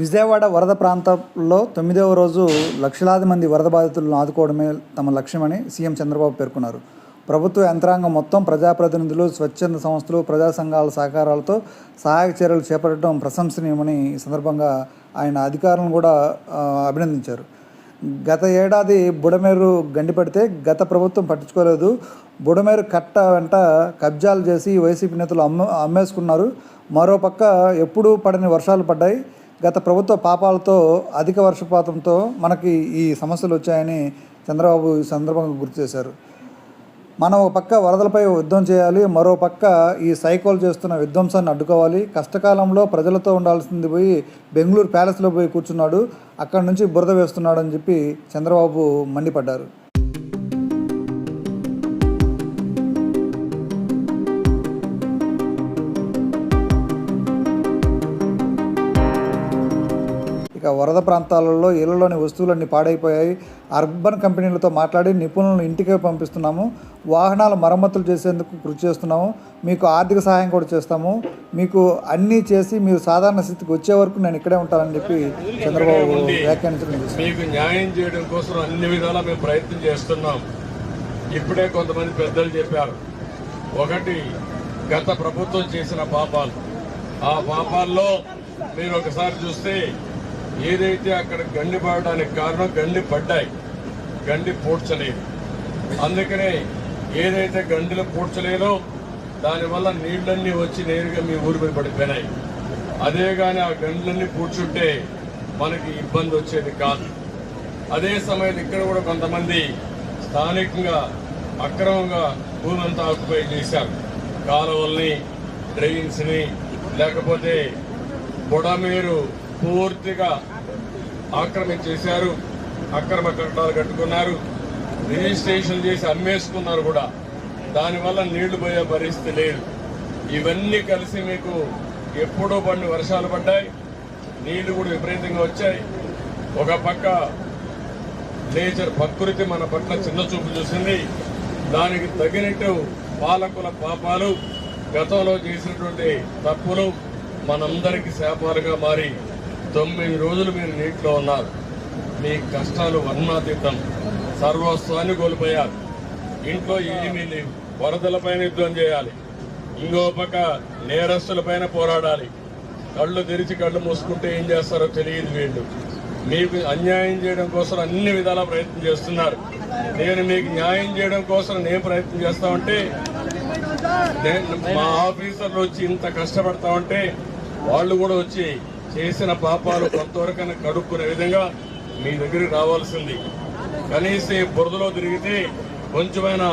విజయవాడ వరద ప్రాంతంలో తొమ్మిదవ రోజు లక్షలాది మంది వరద బాధితులను ఆదుకోవడమే తమ లక్ష్యమని సీఎం చంద్రబాబు పేర్కొన్నారు. ప్రభుత్వ యంత్రాంగం మొత్తం ప్రజాప్రతినిధులు స్వచ్ఛంద సంస్థలు ప్రజా సంఘాల సహకారాలతో సహాయక చర్యలు చేపట్టడం ప్రశంసనీయమని ఈ సందర్భంగా ఆయన అధికారులను కూడా అభినందించారు. గత ఏడాది బుడమేరు గండిపడితే గత ప్రభుత్వం పట్టించుకోలేదు. బుడమేరు కట్ట వెంట కబ్జాలు చేసి వైసీపీ నేతలు అమ్మ అమ్మేసుకున్నారు. మరోపక్క ఎప్పుడూ పడని వర్షాలు పడ్డాయి. గత ప్రభుత్వ పాపాలతో అధిక వర్షపాతంతో మనకి ఈ సమస్యలు వచ్చాయని చంద్రబాబు ఈ సందర్భంగా గుర్తు చేశారు. మనం ఒక పక్క వరదలపై యుద్ధం చేయాలి మరో పక్క ఈ సైకోలు చేస్తున్న విధ్వంసాన్ని అడ్డుకోవాలి. కష్టకాలంలో ప్రజలతో ఉండాల్సింది పోయి బెంగళూరు ప్యాలెస్లో పోయి కూర్చున్నాడు అక్కడి నుంచి బురద వేస్తున్నాడు అని చెప్పి చంద్రబాబు మండిపడ్డారు. ఇక వరద ప్రాంతాలలో ఇళ్ళలోని వస్తువులన్నీ పాడైపోయాయి. అర్బన్ కంపెనీలతో మాట్లాడి నిపుణులను ఇంటికే పంపిస్తున్నాము. వాహనాల మరమ్మతులు చేసేందుకు కృషి చేస్తున్నాము. మీకు ఆర్థిక సహాయం కూడా చేస్తాము. మీకు అన్నీ చేసి మీరు సాధారణ స్థితికి వచ్చే వరకు నేను ఇక్కడే ఉంటానని చెప్పి చంద్రబాబు వ్యాఖ్యానించడం మీకు న్యాయం చేయడం కోసం అన్ని విధాలా మేము ప్రయత్నం చేస్తున్నాం. ఇప్పుడే కొంతమంది పెద్దలు చెప్పారు. ఒకటి గత ప్రభుత్వం చేసిన పాపాలు. ఆ పాపాల్లో మీరు ఒకసారి చూస్తే ఏదైతే అక్కడ గండి పడడానికి కారణం గండి పడ్డాయి. గండి పూడ్చలేదు. అందుకనే ఏదైతే గండిలో పూడ్చలేదో దానివల్ల నీళ్ళన్నీ వచ్చి నేరుగా మీ ఊరి మీద పడిపోయినాయి. అదే కానీ ఆ గండ్లన్నీ పూడ్చుంటే మనకి ఇబ్బంది వచ్చేది కాదు. అదే సమయంలో ఇక్కడ కూడా కొంతమంది స్థానికంగా అక్రమంగా భూమి అంతా ఆక్యుపై చేశారు. కాలువల్ని డ్రైన్స్ని లేకపోతే బుడమేరు పూర్తిగా ఆక్రమించేశారు అక్రమ కట్టడాలు కట్టుకున్నారు. రిజిస్ట్రేషన్ చేసి అమ్మేసుకున్నారు కూడా. దానివల్ల నీళ్ళు పోయే పరిస్థితి లేదు. ఇవన్నీ కలిసి మీకు ఎప్పుడో పడిన వర్షాలు పడ్డాయి. నీళ్ళు కూడా విపరీతంగా వచ్చాయి. ఒక పక్క నేచర్ ప్రకృతి మన పట్ల చిన్న చూపు చూసింది. దానికి తగినట్టు పాలకుల పాపాలు గతంలో చేసినటువంటి తప్పులు మనందరికీ శాపాలుగా మారి తొమ్మిది రోజులు మీరు నీటిలో ఉన్నారు. మీ కష్టాలు వర్ణాతీతం. సర్వస్వాన్ని కోల్పోయారు. ఇంట్లో ఏమీ లేవు వరదలపైన యుద్ధం చేయాలి. ఇంకో పక్క నేరస్తులపైన పోరాడాలి. కళ్ళు తెరిచి కళ్ళు మూసుకుంటే ఏం చేస్తారో తెలియదు వీళ్ళు. మీకు అన్యాయం చేయడం కోసం అన్ని విధాల ప్రయత్నం చేస్తున్నారు. నేను మీకు న్యాయం చేయడం కోసం నేను ప్రయత్నం చేస్తా ఉంటే నేను మా ఆఫీసర్లు వచ్చి ఇంత కష్టపడతా ఉంటే వాళ్ళు కూడా వచ్చి చేసిన పాపాలు కొంతవరకైనా కడుక్కునే విధంగా మీ దగ్గరికి రావాల్సింది. కనీసం ఈ బురదలో తిరిగితే కొంచెమైనా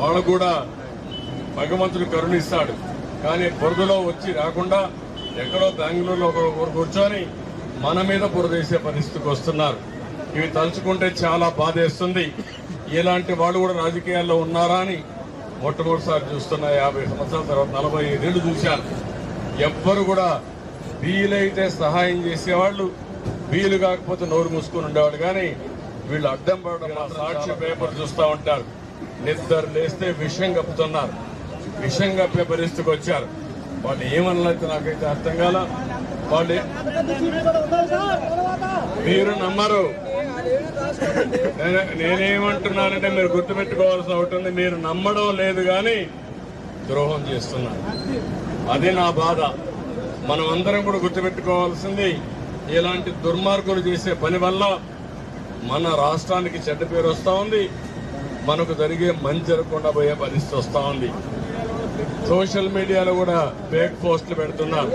వాళ్ళు కూడా భగవంతుడు కరుణిస్తాడు. కానీ బురదలో వచ్చి రాకుండా ఎక్కడో బెంగళూరులో ఒకరు కూర్చొని మన మీద బురదేసే పరిస్థితికి వస్తున్నారు. ఇవి తలుచుకుంటే చాలా బాధేస్తుంది. ఇలాంటి వాళ్ళు కూడా రాజకీయాల్లో ఉన్నారా అని మొట్టమొదటిసారి చూస్తున్నా యాభై సంవత్సరాల తర్వాత నలభై ఐదేళ్ళు చూశాను. ఎవ్వరు కూడా వీలైతే సహాయం చేసేవాళ్ళు వీలు కాకపోతే నోరు మూసుకొని ఉండేవాళ్ళు. కానీ వీళ్ళు అడ్డం పడడం సాక్షి పేపర్ చూస్తూ ఉంటారు. నిద్ర లేస్తే విషయం కప్పుతున్నారు. విషయం కప్పే పరిస్థితికి వచ్చారు. వాళ్ళు ఏమన్నైతే నాకైతే అర్థం కాల. వాళ్ళు మీరు నమ్మరు. నేను- నేనేమంటున్నానంటే మీరు గుర్తుపెట్టుకోవాల్సి ఉంటుంది మీరు నమ్మడం లేదు కానీ ద్రోహం చేస్తున్నారు. అది నా బాధ. మనం అందరం కూడా గుర్తుపెట్టుకోవాల్సింది ఇలాంటి దుర్మార్గులు చేసే పని వల్ల మన రాష్ట్రానికి చెడ్డ పేరు వస్తూ ఉంది మనకు జరిగే మంచి జరగకుండా పోయే పరిస్థితి వస్తూ ఉంది. సోషల్ మీడియాలో కూడా ఫేక్ పోస్టులు పెడుతున్నారు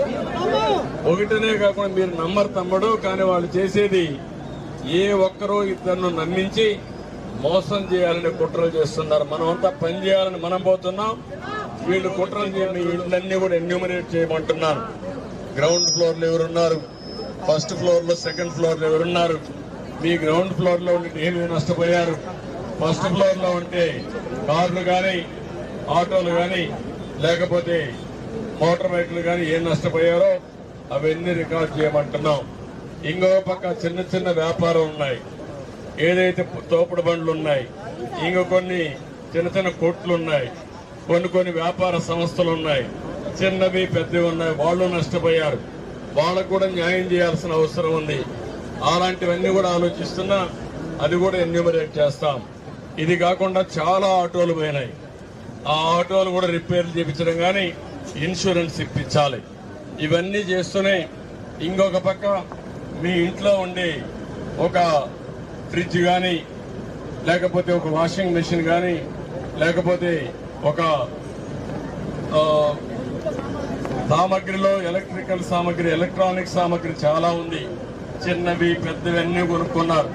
ఒకటనే కాకుండా మీరు నమ్మరు తమ్ముడు కానీ వాళ్ళు చేసేది ఏ ఒక్కరో ఇద్దరిను నమ్మించి మోసం చేయాలని కుట్రలు చేస్తున్నారు. మనం అంతా పని చేయాలని మనం పోతున్నాం. వీళ్ళు కుట్రలు చేయాలి వీళ్ళన్నీ కూడా ఎన్యూమినేట్ చేయమంటున్నారు. గ్రౌండ్ ఫ్లోర్లు ఎవరున్నారు? ఫస్ట్ ఫ్లోర్లో సెకండ్ ఫ్లోర్లు ఎవరున్నారు? మీ గ్రౌండ్ ఫ్లోర్లో ఉండి ఏమి నష్టపోయారు ఫస్ట్ ఫ్లోర్లో ఉంటే కార్లు కానీ ఆటోలు కానీ లేకపోతే మోటార్ బైక్లు కానీ ఏం నష్టపోయారో అవన్నీ రికార్డ్ చేయమంటున్నాం. ఇంకో పక్క చిన్న చిన్న వ్యాపారం ఉన్నాయి. ఏదైతే తోపుడు బండ్లు ఉన్నాయి ఇంకో కొన్ని చిన్న చిన్న కొట్లు ఉన్నాయి. కొన్ని కొన్ని వ్యాపార సంస్థలు ఉన్నాయి. చిన్నవి పెద్దవి ఉన్నాయి. వాళ్ళు నష్టపోయారు. వాళ్ళకు కూడా న్యాయం చేయాల్సిన అవసరం ఉంది. అలాంటివన్నీ కూడా ఆలోచిస్తున్నా అది కూడా ఎన్యూమరేట్ చేస్తాం. ఇది కాకుండా చాలా ఆటోలు పోయినాయి. ఆ ఆటోలు కూడా రిపేర్లు చేయించడం కానీ ఇన్సూరెన్స్ ఇప్పించాలి. ఇవన్నీ చేస్తూనే ఇంకొక పక్క మీ ఇంట్లో ఉండే ఒక ఫ్రిడ్జ్ కానీ లేకపోతే ఒక వాషింగ్ మెషిన్ కానీ లేకపోతే ఒక సామగ్రిలో ఎలక్ట్రికల్ సామగ్రి ఎలక్ట్రానిక్ సామగ్రి చాలా ఉంది. చిన్నవి పెద్దవి అన్నీ కొనుక్కున్నారు.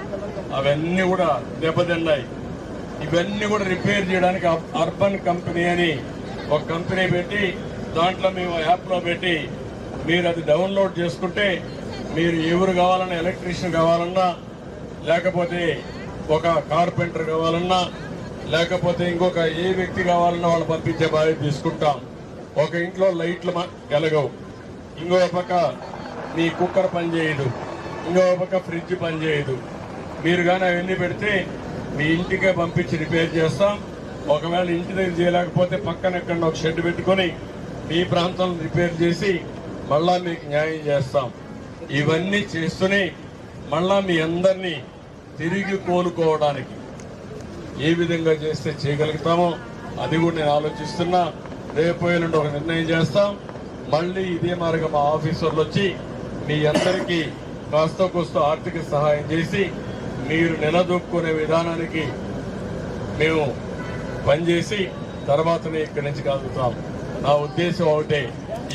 అవన్నీ కూడా దెబ్బతిన్నాయి. ఇవన్నీ కూడా రిపేర్ చేయడానికి అర్బన్ కంపెనీ అని ఒక కంపెనీ పెట్టి దాంట్లో మేము యాప్లో పెట్టి మీరు అది డౌన్లోడ్ చేసుకుంటే మీరు ఎవరు కావాలన్నా ఎలక్ట్రీషియన్ కావాలన్నా లేకపోతే ఒక కార్పెంటర్ కావాలన్నా లేకపోతే ఇంకొక ఏ వ్యక్తి కావాలన్నా వాళ్ళు పంపించే బాధ్యత తీసుకుంటాం. ఒక ఇంట్లో లైట్లు గెలగవు. ఇంకో పక్క మీ కుక్కర్ పనిచేయదు ఇంకో పక్క ఫ్రిడ్జ్ పనిచేయదు మీరు కానీ అవన్నీ పెడితే మీ ఇంటికే పంపించి రిపేర్ చేస్తాం. ఒకవేళ ఇంటి దగ్గర చేయలేకపోతే పక్కన ఎక్కడ ఒక షెడ్ పెట్టుకొని మీ ప్రాంతంలో రిపేర్ చేసి మళ్ళా మీకు న్యాయం చేస్తాం. ఇవన్నీ చేస్తూనే మళ్ళా మీ అందరినీ తిరిగి కోలుకోవడానికి ఏ విధంగా చేస్తే చేయగలుగుతామో అది కూడా నేను ఆలోచిస్తున్నా. రేపు ఎల్లుండి ఒక నిర్ణయం చేస్తాం. మళ్ళీ ఇదే మార్గం మా ఆఫీసర్లు వచ్చి మీ అందరికీ కాస్త కోస్త ఆర్థిక సహాయం చేసి మీరు నిలదొక్కునే విధానానికి మేము పనిచేసి తర్వాతనే ఇక్కడి నుంచి కలుగుతాం నా ఉద్దేశం ఒకటే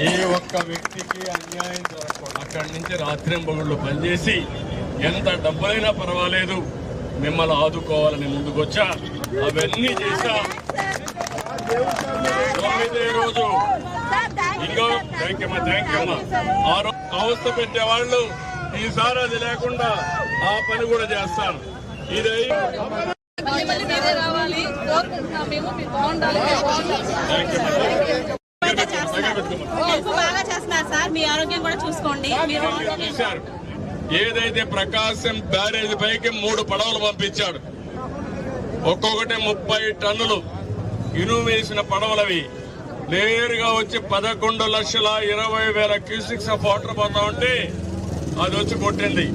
ఏ ఒక్క వ్యక్తికి అన్యాయం జరగకూడదు అక్కడి నుంచి రాత్రింబగుళ్ళు పనిచేసి ఎంత డబ్బులైనా పర్వాలేదు మిమ్మల్ని ఆదుకోవాలని ముందుకొచ్చా? అవన్నీ చేశా. తొమ్మిదే రోజు ఇంకో థ్యాంక్ అమ్మా థ్యాంక్ అమ్మా ఆ రోజు అవస్థ పెట్టే వాళ్ళు ఈసారి అది లేకుండా ఆ పని కూడా చేస్తాను ఇది రావాలి మేము మీరు బాగుండాలి బాగా చేస్తున్నారు సార్ మీ ఆరోగ్యం కూడా చూసుకోండి చూశారు ఏదైతే ప్రకాశం బ్యారేజ్ పైకి మూడు పడవలు పంపించాడు. ఒక్కొక్కటి ముప్పై టన్నులు. ఇనుము వేసిన పడవలవి. నేరుగా వచ్చి పదకొండు లక్షల ఇరవై వేల క్యూసిక్స్ ఆఫ్ వాటర్ పోతా ఉంటే అది వచ్చి కొట్టింది.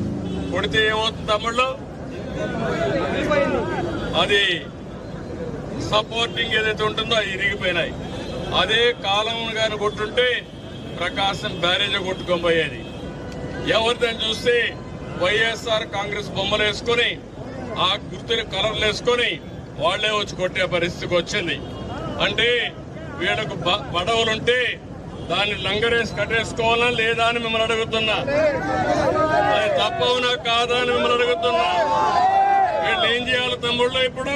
కొడితే ఏమవుతుంది తమ్ముళ్ళు? అది సపోర్టింగ్ ఏదైతే ఉంటుందో అవి ఇరిగిపోయినాయి. అదే కాలం కానీ కొట్టుంటే ప్రకాశం బ్యారేజ్ కొట్టుకోబోయేది ఎవరిదని చూస్తే వైఎస్ఆర్ కాంగ్రెస్ బొమ్మలు వేసుకొని ఆ గుర్తుని కలర్లు వేసుకొని వాళ్ళే వచ్చి కొట్టే పరిస్థితికి వచ్చింది. అంటే వీళ్ళకు బ- పడవలుంటే దాన్ని లంగరేసి కట్టేసుకోవాలా లేదా అని మిమ్మల్ని అడుగుతున్నా. అది తప్పవునా కాదా అని మిమ్మల్ని అడుగుతున్నా. వీళ్ళు ఏం చేయాలి తమ్ముళ్ళు ఇప్పుడు?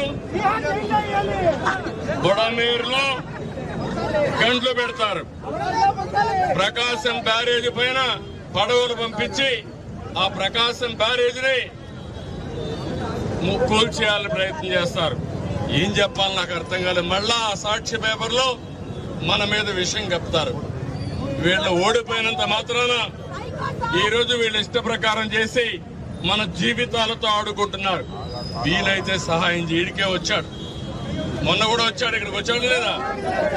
బుడమేరులో గంట్లు పెడతారు. ప్రకాశం బ్యారేజ్ పైన పడవలు పంపించి ఆ ప్రకాశం బ్యారేజ్ని ము- కూల్చేయాలని ప్రయత్నం చేస్తారు. ఏం చెప్పాలి నాకు అర్థం కాలేదు. మళ్ళా ఆ సాక్షి పేపర్లో మన మీద విషయం చెప్తారు వీళ్ళు ఓడిపోయినంత మాత్రాన ఈరోజు వీళ్ళు ఇష్ట ప్రకారం చేసి మన జీవితాలతో ఆడుకుంటున్నారు. వీలైతే సహాయం చేయడికే వచ్చాడు. మొన్న కూడా వచ్చాడు. ఇక్కడికి వచ్చాడు లేదా?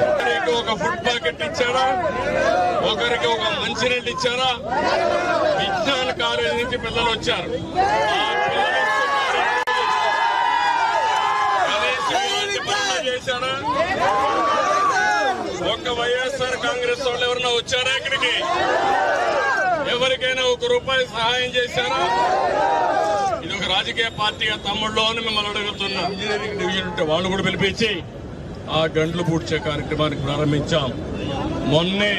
ఒకరికి ఒక ఫుడ్ ప్యాకెట్ ఇచ్చారా ఒకరికి ఒక మంచినీళ్ళు ఇచ్చారా? విజ్ఞాన కాలేజీ నుంచి పిల్లలు వచ్చారు ఆ పిల్లలు కనీసం ఇలాంటి పనులు చేశారా? ఒక్క వైఎస్ఆర్ కాంగ్రెస్ వాళ్ళు ఎవరన్నా వచ్చారా ఇక్కడికి? ఎవరికైనా ఒక రూపాయి సహాయం చేశారా? ఇది ఒక రాజకీయ పార్టీ తమ్ముళ్ళు అని మిమ్మల్ని అడుగుతున్నా. Engineering division. ఉంటే వాళ్ళు కూడా పిలిపించి ఆ గంటలు పూడ్చే కార్యక్రమానికి ప్రారంభించాం. మొన్నే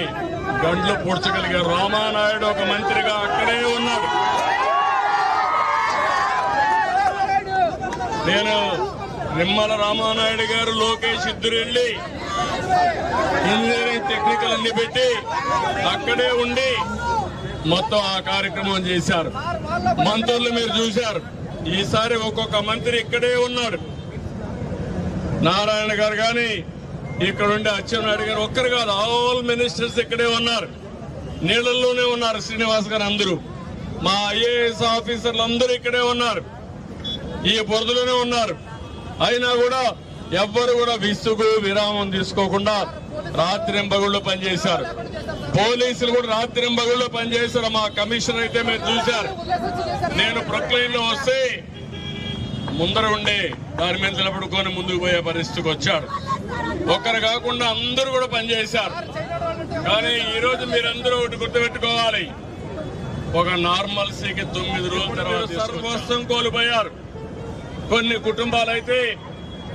గంటలు పూడ్చగలిగే రామానాయుడు ఒక మంత్రిగా అక్కడే ఉన్నాడు. నేను నిమ్మల రామానాయుడు గారు లోకేష్ ఇద్దరు వెళ్ళి ఇంజనీరింగ్ టెక్నికల్ అన్ని పెట్టి అక్కడే ఉండి మొత్తం ఆ కార్యక్రమం చేశారు. మంత్రులు మీరు చూశారు. ఈసారి ఒక్కొక్క మంత్రి ఇక్కడే ఉన్నాడు నారాయణ గారు కానీ ఇక్కడ ఉండే అచ్చెన్నాయుడు గారు ఒక్కరు కాదు ఆల్ మినిస్టర్స్ ఇక్కడే ఉన్నారు. నీళ్ళల్లోనే ఉన్నారు శ్రీనివాస్ గారు అందరూ. మా ఐఏఎస్ ఆఫీసర్లు అందరూ ఇక్కడే ఉన్నారు. ఈ బురదలోనే ఉన్నారు. అయినా కూడా ఎవ్వరు కూడా విసుగు విరామం తీసుకోకుండా రాత్రింబగుళ్ళు పనిచేశారు. పోలీసులు కూడా రాత్రింబగుళ్ళు పనిచేశారు. మా కమిషనర్ అయితే మీరు చూశారు. నేను ప్రొక్లైన్లో వస్తే ముందర ఉండే దాని మీద నిలబడుకొని ముందుకు పోయే పరిస్థితికి వచ్చాడు ఒక్కరు కాకుండా అందరూ కూడా పనిచేశారు. కానీ ఈరోజు మీరందరూ ఒకటి గుర్తుపెట్టుకోవాలి. ఒక నార్మల్సీకి తొమ్మిది రోజుల తర్వాత సర్వస్వం కోల్పోయారు. కొన్ని కుటుంబాలైతే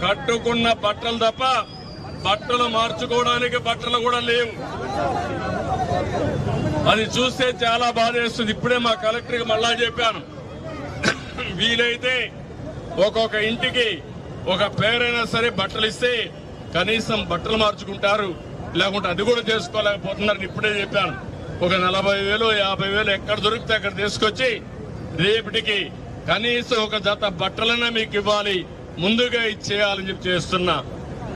కట్టుకున్న బట్టలు తప్ప బట్టలు మార్చుకోవడానికి బట్టలు కూడా లేవు. అది చూస్తే చాలా బాధేస్తుంది ఇప్పుడే మా కలెక్టర్కి మళ్ళా చెప్పాను. వీలైతే ఒక్కొక్క ఇంటికి ఒక పేరైనా సరే బట్టలు ఇస్తే కనీసం బట్టలు మార్చుకుంటారు. లేకుంటే అది కూడా చేసుకోలేకపోతున్నారని ఇప్పుడే చెప్పాను. ఒక నలభై వేలు యాభై వేలు ఎక్కడ దొరికితే అక్కడ తీసుకొచ్చి రేపటికి కనీసం ఒక జత బట్టలనే మీకు ఇవ్వాలి. ముందుగా ఇచ్చేయాలని చెప్పి చేస్తున్నా.